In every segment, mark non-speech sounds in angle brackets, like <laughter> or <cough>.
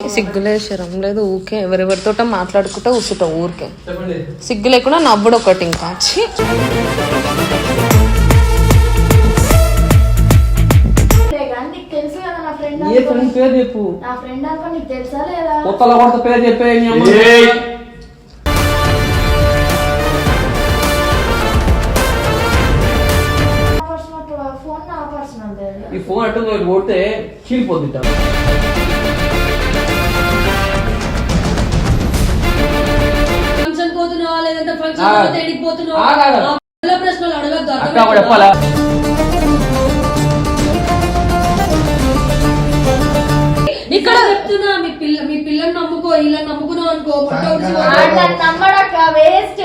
సిగ్గులేశరం లేదు ఊకే ఎవరెవరితోట మాట్లాడుకుంటా కూర్చుంటావు ఊరికే. సిగ్గు లేకుండా నవ్వుడు ఒకటి ఇంకా. ఛీ. కానీ నీకు తెలుసు కదా నా ఫ్రెండ్ ఏ ఫ్రెండ్ పేరు చెప్పు. నా ఫ్రెండ్ అనుకో నీకు తెలుసా లేదా? కొత్తల కొత్త పేరు చెప్పే నీ అమ్మ. ఏయ్! నా పర్సనల్ ఫోన్ నా పర్సనల్ ఈ ఫోన్ అటు కొడితే చీలిపోద్ది పోతున్నావా లేదంటే ఫంక్షన్ పోతున్నావా ప్రశ్నలు అడగద్దు ఇక్కడ చెప్తున్నా మీ పిల్ల మీ పిల్లని నమ్ముకో ఇలా నమ్ముకున్నావు అనుకో నమ్మడక్క waste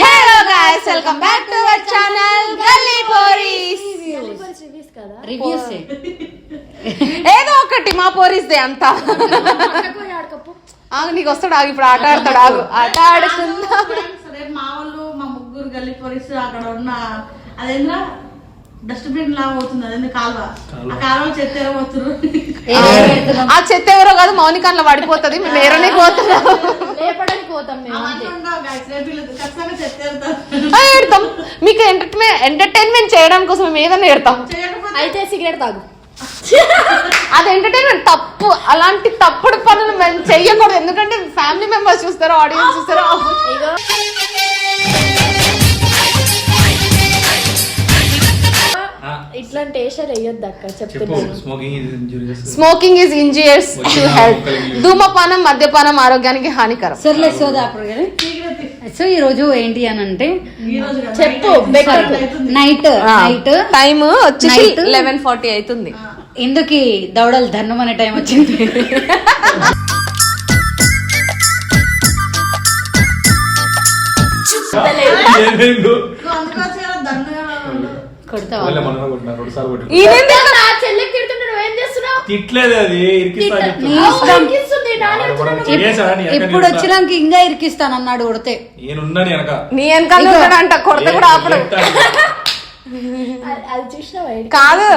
hello guys welcome back to our channel Galli Poris reviews కదా రివ్యూస్ ఏదో ఒకటి మా పోరీస్దే అంతా. పక్కకు ఆడకపో ఆగు నీకు వస్తాడు ఆగు ఇప్పుడు ఆట ఆడతాడు ఆగు. <laughs> ఆట ఆడుకుందా సరే మా వాళ్ళు మా ముగ్గురు గల్లీ పోలీసు అక్కడ ఉన్న అదేంద్రా? డస్ట్బిన్ లా అవుతుంది అదేంద్ర కాలువ. ఆ కాలువ చెత్త పోతురు ఆ. చెత్త ఎవరో కాదు మౌనికాన్లో పడిపోతుంది మేము వేరేనే పోతున్నాం. లేపడానికి పోతాం మేము మీకు ఎంటర్టైన్మెంట్ ఎంటర్టైన్మెంట్ చేయడం కోసం మేము ఏదైనా చేయకపోతే అయితే సిగరెట్ తాగు. అది ఎంటర్టైన్మెంట్ తప్పు. అలాంటి తప్పుడు పనులు మేము చెయ్యకూడదు. ఎందుకంటే ఫ్యామిలీ మెంబర్స్ చూస్తారు ఆడియన్స్ చూస్తారు. ఇగో. ఇట్లాంటి వేషాలు వేయొద్దు అక్క చెప్తున్నాను smoking is injurious smoking is injurious to health ధూమపానం మద్యపానం ఆరోగ్యానికి హానికరం. సర్లే సోదా కానీ. సో ఈ రోజు ఏంటి అని అంటే ఈ రోజు కదా చెప్పు. నైట్ నైట్ టైం వచ్చేసి Night. లెవెన్ ఫార్టీ అవుతుంది. ఎందుకు ఈ దవడలు ధన్నం అనే టైం వచ్చింది. తిట్లేదు అది ఇప్పుడు. వచ్చినాక ఇంకా ఇరికిస్తాను అన్నాడు కొడితే నీ వెనక నీ వెనకాల ఉంటాడంట కొడత కూడా ఆపడు. అది- కాదు.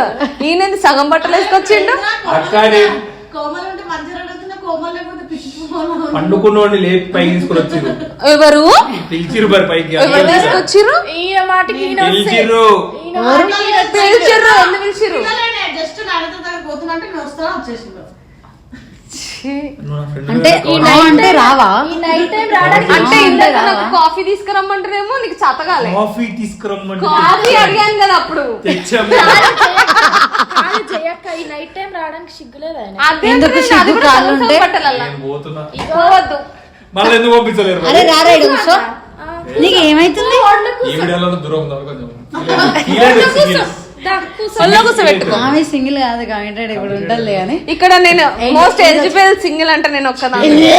ఈయనేంది సగం బట్టలు వేసుకొచ్చిండు? అక్క నేను కోమలు ఉంటే మంచిగా అడుగుతున్నా కోమలు లేకపోతే పిచ్చి కోమలు పండుకున్నోడిని లేపి పైకి తీసుకుని వచ్చిర్రు ఎవరు? పిలిచిర్రు మరి పైకి. ఎవరు తీసుకొచ్చిర్రు? ఈయన మాటకి ఈయన వస్తే- పిలిచిర్రు. ఈయన ఈయన ఎందుకు పిలిచిర్రు. జస్ట్ నాన్నతో పోతున్నా అంటే నేను వస్తాను అంటే. ఈ నైట్ రావా? ఈ నైట్ టైం రావడానికి అంటే ఇందాక నాకు. కాఫీ తీసుకురమ్మంటారేమో నీకు చతగాలే. కాఫీ తీసుకురమ్మంటే కాఫీ అడిగాను కదా అప్పుడు. తెచ్చాము. కాదు చెయ్యక్క ఈ నైట్ టైం రావడానికి సిగ్గులేదు ఆయన అదే ఎందుకు అంటున్నాను, అది సిగ్గు కూడా కాళ్ళు సగం ఉంటే? బట్టలల్లా. నేను పోతున్నా? పోవద్దు మళ్ళీ ఎందుకు పంపించలేరు అరే రారా ఇడు కూర్చో. నీకు ఏమైతుంది? దూరం కొంచెం. ఆమె సింగిల్ కాదు కాబట్టి ఇప్పుడు ఉండాలి అని ఇక్కడ నేను మోస్ట్ ఎలిజిబుల్ సింగిల్ అంటే నేను ఒక్కదాన్ని.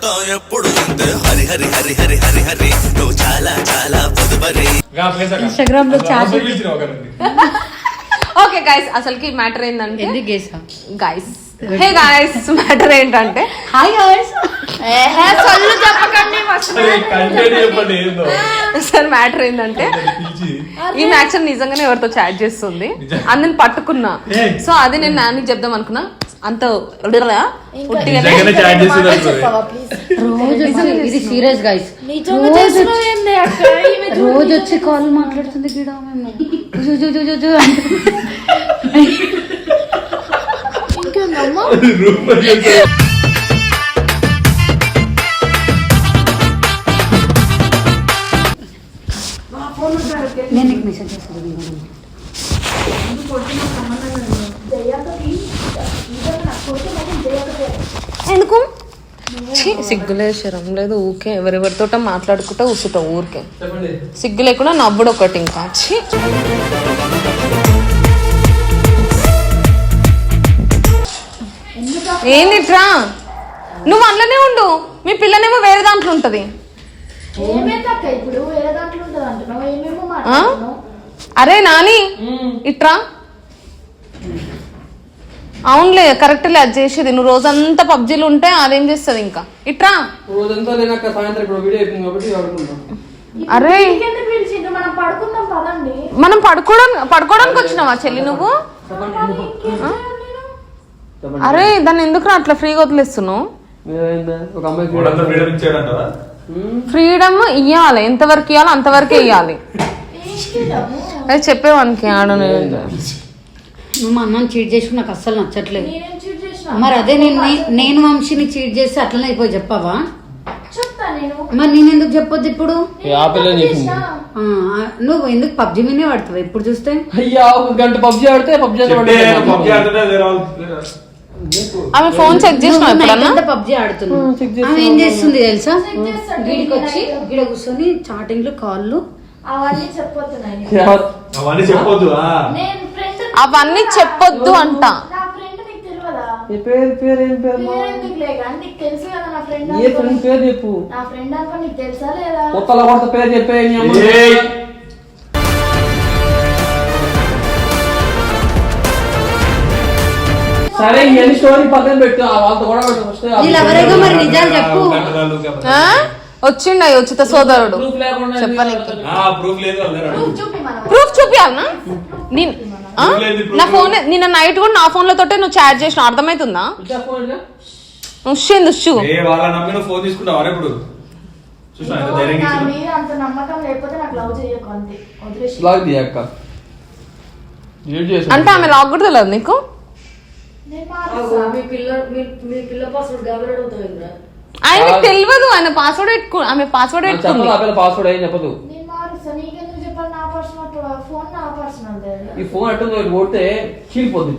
తో ఎప్పుడు ఇంతే హరి హరి హరి హరి హరి హరి. నువ్వు చాలా చాలా పొదుపరి Instagram లో chat- ఓకే గైస్ <laughs> అసలుకి మ్యాటర్ ఏంటంటే గైస్ హే గైస్ మ్యాటర్ ఏంటంటే హాయ్ గాయ్స్ సొల్లు చెప్పకండి సార్ మ్యాటర్ ఏంటంటే ఈ యాక్షన్ నిజంగానే ఎవరితో చాట్ చేస్తుంది అందరిని పట్టుకున్నా ఏయ్. సో అది నేను నాన్నకి చెప్దాం అనుకున్నా అంత ఇది సీరియస్ గాయ్స్. రోజు వచ్చి కాల్ మాట్లాడుతుంది నేను మెసేజ్ చేస్తాను ఎందుకు? ఛీ, సిగ్గులేశరం లేదు ఊకే ఎవరెవరితోట మాట్లాడుకుంటా కూర్చుంటావు ఊరికే. సిగ్గు లేకుండా నవ్వుడు ఒకటి ఇంకా. ఛీ. ఏందిట్రా నువ్వు అందులోనే ఉండు. మీ పిల్లనేమో వేరే దాంట్లో ఉంటది. అరే నాని. ఇట్రా. అవునులే కరెక్ట్లే అది చేసేది. నువ్వు రోజంతా పబ్జీలు ఉంటే అదేం చేస్తుంది ఇంకా? ఇట్రా. అరే. మనం పడుకుందాం పదండి. మనం పడుకోవడం పడుకోవడానికి వచ్చినావా చెల్లి నువ్వు. అరే దాన్ని ఎందుకు అట్లా ఫ్రీగా వదిలేస్తున్నావు? ఒక ఫ్రీడమ్ ఇయ్యాలి. ఎంతవరకు ఇవ్వాలి అంతవరకే ఇవ్వాలి అది చెప్పేవానికి ఆడు నువ్వు మా అన్నని చీట్ చేసి నాకు అస్సలు నచ్చట్లేదు. నేనేం చీట్ చేసిన? మరి అదే నేను నేను వంశీని చీట్ చేసి అట్లనే అయిపోయి చెప్పావా? మరి నేను. ఎందుకు చెప్పొద్దు ఇప్పుడు? నువ్వు ఎందుకు పబ్జి మీనే పడతావు ఎప్పుడు చూస్తే? అయ్యా ఒక గంట పబ్జి ఆడితే పబ్జి ఆమె ఫోన్ చెక్ చేసిన ఎప్పుడన్నా? పబ్జి ఆడుతున్నావు. ఆ, check చేస్తున్నా. ఆమె ఏం చేస్తుంది తెలుసా. గీడికి వచ్చి గీడ కూర్చొని చాటింగ్లు కాళ్ళు. అవన్నీ చెప్పొద్దు ఆ. నేను ఫ్రెండ్ అవన్నీ చెప్పొద్దు అంట. పేరు పేరు ఏం పేరు తెలుసు కదా నా ఫ్రెండ్ ఏ ఫ్రెండ్ పేరు చెప్పు. నా ఫ్రెండ్ అనుకో నీకు తెలుసా లేదా? కొత్త పేరు చెప్పే సరే ఈ స్టోరీ పక్కన పెట్టు ఆ వాళ్ళతో కూడా పెట్టు ఫస్ట్ వీళ్ళు ఎవరైనా మరి నిజాలు చెప్పు. ఆ? వచ్చిండ ఉచిత సోదరుడు? లేకుండా ప్రూఫ్ లేదు చూపియాలనా? నేను ఆ? నా. ఫోన్ నిన్న నైట్ కూడా నా ఫోన్ తోటే నువ్వు చాట్ చేసిన అర్థమవుతుందా ఇచ్చా ఫోన్ ఇచ్చా. ఉష్ ఉషు ఏ వాళ్ళ నమ్మిన ఫోన్ తీసుకుంటావా ఇప్పుడు చూసా ఎంత ధైర్యంగా నా ఇచ్చిండు. మీద అంత నమ్మకం లేకపోతే నాకు లవ్ చేయకు అంతే. వదిలేసి. లాగ్ ది అక్క. డిలీట్ చేసి అంటే ఆమె లాక్ కూడా తెలియదు నీకు. మీ పిల్ల పిల్ల పాస్వర్డ్ తెలియదు ఆయన పాస్వర్డ్ పెట్టుకు ఆమె పాస్వర్డ్ పెట్టుకుంది చెప్పదు ఆ పిల్ల పాస్వర్డ్ ఏం చెప్పదు. నేను మారుస్తా నీకెందుకు చెప్పాలి? నా పర్సనల్ ఫోన్ నా పర్సనల్ ఈ ఫోన్ నువ్వు కొడితే చీలిపోద్ది.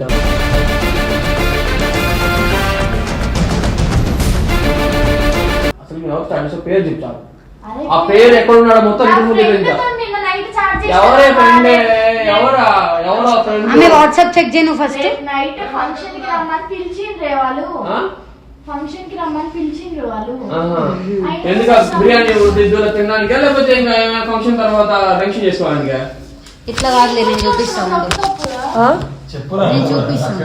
అసలు మీరు పేరు చెప్తారు ఆ పేరు ఎక్కడ ఉన్నాడో మొత్తం ఇంటి ముందు ఎవరా ఫ్రెండ్ ఆమె వాట్సాప్ చెక్ చేయను ఫస్ట్ నైట్ ఫంక్షన్కి రమ్మని పిలిచిండ్రే వాళ్ళు. ఫంక్షన్కి రమ్మని పిలిచిండ్రు వాళ్ళు. ఎందుకు బిర్యానీ ఉద్యోగులు తినడానికి? లేకపోతే ఇంకా ఏమైనా ఫంక్షన్ తర్వాత ఫంక్షన్ చేసుకోవడానికి? ఇట్లా కాదులే నేను చూపిస్తాను చెప్పురా నేను చూపిస్తాను.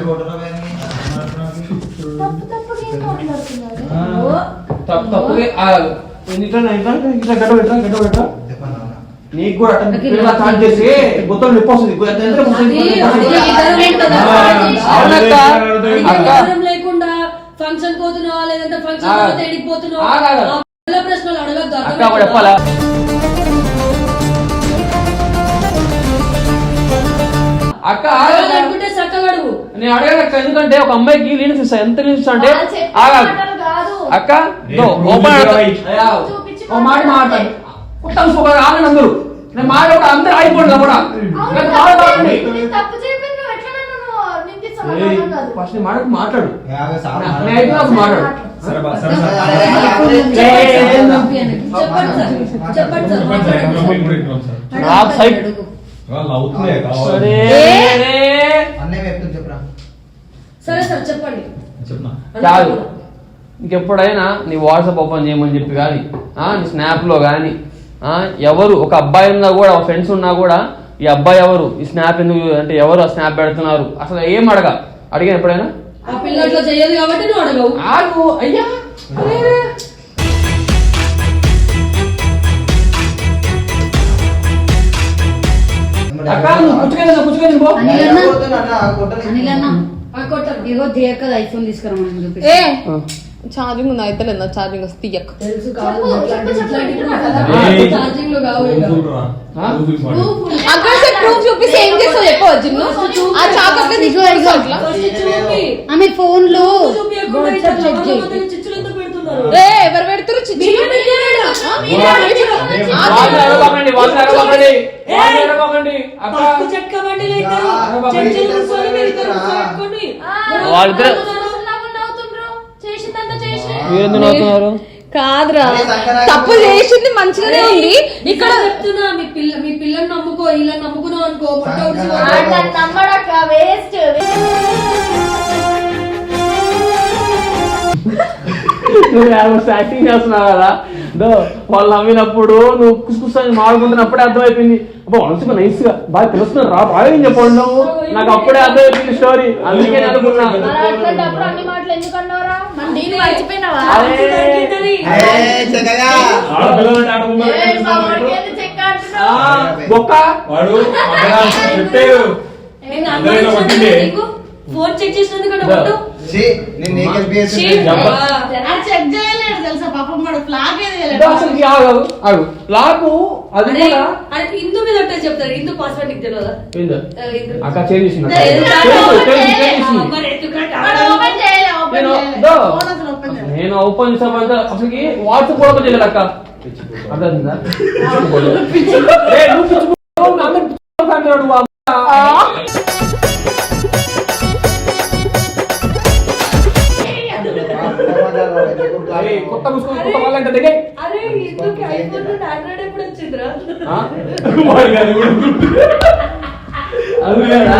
తప్పు తప్పు ఇట్లా ఇట్లా గడ్డ పెట్టరా గడ్డ పెట్టరా? నీకు కూడా స్టార్ట్ చేసి మొత్తం నొప్పి వస్తుంది లేకుండా ఫంక్షన్ పోతున్నావా లేదంటే. ఫంక్షన్ ప్రశ్నలు అడగద్దు అక్క నేను అడగాను అక్క ఎందుకంటే ఒక అమ్మాయికి లీన్స్ ఇస్తా ఎంత లీన్స్ ఇస్తా అంటే అక్క ఓపెన్ ఓ మాట మాట్లాడు కుట్టం సూపర్ ఆగండి అందరూ. నేను మాట్లాడ అందరూ నేను అర్థం కాదు. ఫస్ట్ మాట్లాడు. అయితే నాకు మాట్లాడు. సరే చెప్పండి నాకు సైట్. సరే, సరే. కాదు. ఇంకెప్పుడైనా నీ వాట్సాప్ ఓపెన్ చేయమని చెప్పి కానీ నీ స్నాప్లో కానీ ఎవరు? ఒక అబ్బాయి ఉన్నా కూడా ఒక ఫ్రెండ్స్ ఉన్నా కూడా ఈ అబ్బాయి ఎవరు? ఈ స్నాప్ ఎందుకు అంటే ఎవరు ఆ స్నాప్ పెడుతున్నారు? అసలు ఏం అడగా? అడిగా ఎప్పుడైనా? ఆగు! అయ్యా! అనిల్ అన్న. ఇగో ఐఫోన్ ఛార్జింగ్ ఉంది అయితే లేదా ఛార్జింగ్ వస్తే తీయక్. లో. అక్కడ ప్రూఫ్ చూపిస్తే ఏం చేస్తావు చెప్పవచ్చు ఆ. ఆమె పెడుతున్నారు? ఏ ఎవరు వాళ్ళిద్దరు- మీరెందుకు నవ్వుతున్నారు కాదురా. తప్పు చేసింది మంచిగానే ఉంది. ఇక్కడ చెప్తున్నా మీ పిల్ల మీ పిల్లని నమ్ముకో ఇలా నమ్ముకున్నావు అనుకో నమ్మడక్క వేస్ట్ నువ్వు యాక్టింగ్ చేస్తున్నావు కదా దో వాళ్ళు నవ్వినప్పుడు నువ్వు కుసుకుసని మాడుకుంటున్నప్పుడే అర్థమైపోయింది. అబ్బా మనసుకు నైస్గా బాగా తెలుస్తున్నారు రా బాగా ఏం చెప్పండి నువ్వు? నాకు అప్పుడే అర్థమైపోయింది స్టోరీ అందుకే నేను అనుకున్నా. మర్చిపోయినావా? నేను ఫోన్ చెక్ చేసినందుకు తెలుసా పాపం వాడు ఫ్లాగ్ ఏది ఇదో అసలుకి ఆగు ఆగు లాకు అది అరే, కూడా అరే హిందూ మీద ఒకటే చెప్తారు. హిందూ పాస్వర్డ్ నీకు తెలియదా చేసింది నేను ఓపెన్ చేయలే. నేను ఓపెన్ చేసామంటే అసలుకి వాట్సాప్ ఓపెన్ చేయలేదు అక్క అర్థమైందా? కొత్త ముసుకొని కొత్త వాళ్ళంటే దిగే. అరే హిందూకి ఐఫోన్ ఆండ్రాయిడ్ ఎప్పుడు వచ్చిందిరా. <laughs> అది లేదా?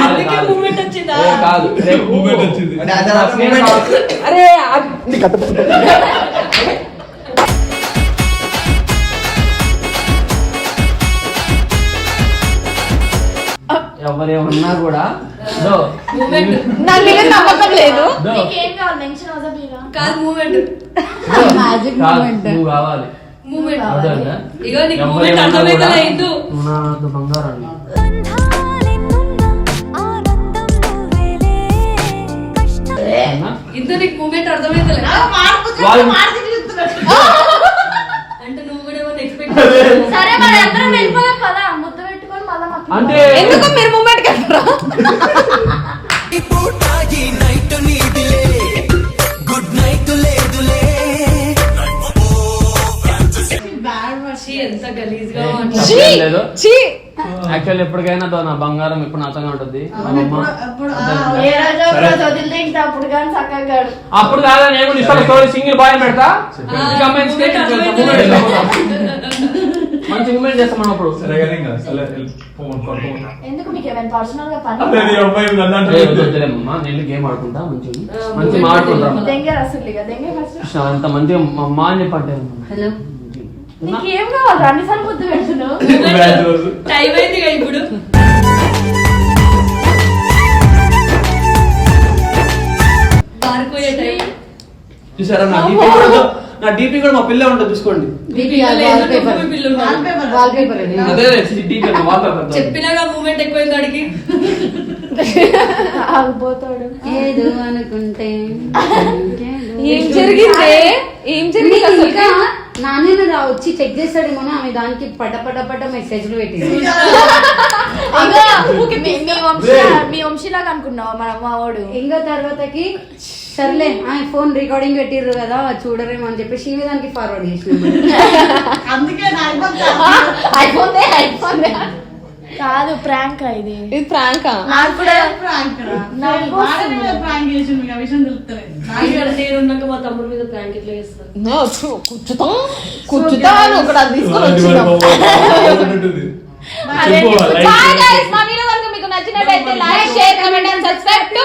అందుకే కాదు. మూమెంట్ వచ్చిందా? ఏ, అర్థం- ఎవరేమన్నా కూడా. దో. మీద నమ్మకం లేదు. దో. నీకేం కావాలి? మెన్షన్ అవుతా మీరా కాదు మూమెంట్ మ్యాజిక్ కాదు, మూమెంట్ నువ్వు కావాలి. మూమెంట్ అర్థమైందా? ఇగో నీకు ఎవరేమన్నా మూమెంట్ అర్థమైతే కూడా హిందూ నువ్వు నాతో బంగారం నీకు మూమెంట్ అర్థమైతే. అంటే నువ్వు కూడా ఏమైనా ఎక్స్పెక్ట్ సరే మరి అందరం వెళ్ళిపోదాం కదా ముద్దు పెట్టుకొని మళ్ళీ మాకు అంటే ఎందుకు మీరు మూమెంట్ కట్టరా ఈ పూట ఈ నైట్ నీదిలే గుడ్ నైట్ లేదులే. Bad word. షీ ఎంత గలీజ్గా ఏ, ఉంది. తప్పేం లేదు. చీ. యాక్చువల్ ఎప్పటికైనా నా బంగారం ఇప్పుడు నాతోనే ఉంటుంది. అప్పుడు కానీ చక్కగా గాడు. అప్పుడు కాదా నేను ఇస్తాను. స్టోరీ సింగిల్ బాయ్ పెడతా ఆ, ఇంకా అమ్మాయిని మూమెంట్ స్టేట్ అర్థమైతే మూమెంట్ లేదు. మంచి మూమెంట్ చేస్తాం మనం అప్పుడు సరే కానీ ఇంకా సరే పోమను. ఎందుకు మీకు ఏమైనా పర్సనల్గా పని అబ్బాయి వద్దులేమ్మా నేను గేమ్ ఆడుకుంటా మంచి. దెంగే దెంగే ఫస్ట్. అంత మంచిగా మా అమ్మ అని చెప్పంటే హలో. నీకేం కావాలి? అన్నిసార్లు ముద్దు పెడుతున్నావు? బ్యాచ్ రోజు. టైం అయింది ఇప్పుడు. టైం చూసారా నా డీపీ కూడా నా డీపీ కూడా మా పిల్ల ఉంటుంది చూసుకోండి. DP పిల్లలు wallpaper. ఏదో డుమ్ము పిల్లలు ఉన్నారు. Wallpaper. వాల్పేపర్ అది. అదే డీపీ వాల్పేపర్ చెప్పినాగా మూమెంట్ ఎక్కువైంది అడిగి <laughs> ఆగిపోతాడు. ఏదో అనుకుంటే ఏం జరిగింది? ఏం జరిగింది నీకు అసలు ఇంకా నాన్న రా వచ్చి చెక్ చేస్తాడేమో ఆమె దానికి పట పట పట మెసేజ్లు పెట్టింది. <laughs> మీ మీ వంశీ మీ వంశీలాగా అనుకున్నావా? మన మావాడు ఇంకా తర్వాతకి సర్లే ఆ ఫోన్ రికార్డింగ్ పెట్టిర్రు కదా చూడరేమో అని చెప్పేసి ఈమె దానికి ఫార్వర్డ్ చేసిన అందుకే కాదు ప్రాంక్ ఇది. ఇది ప్రాంకా? నాకు కూడా ప్రాంక్ ప్రాంక్ చేసి మీకు ఆ విషయం ఉన్నాక మా తమ్ముడి మీద ప్రాంక్ ఎట్లా చేస్తాను కూర్చుతాం కూర్చుతాను ఒకటి అది తీసుకొని వచ్చినాం మీకు నచ్చినట్టయితే like share comment and subscribe to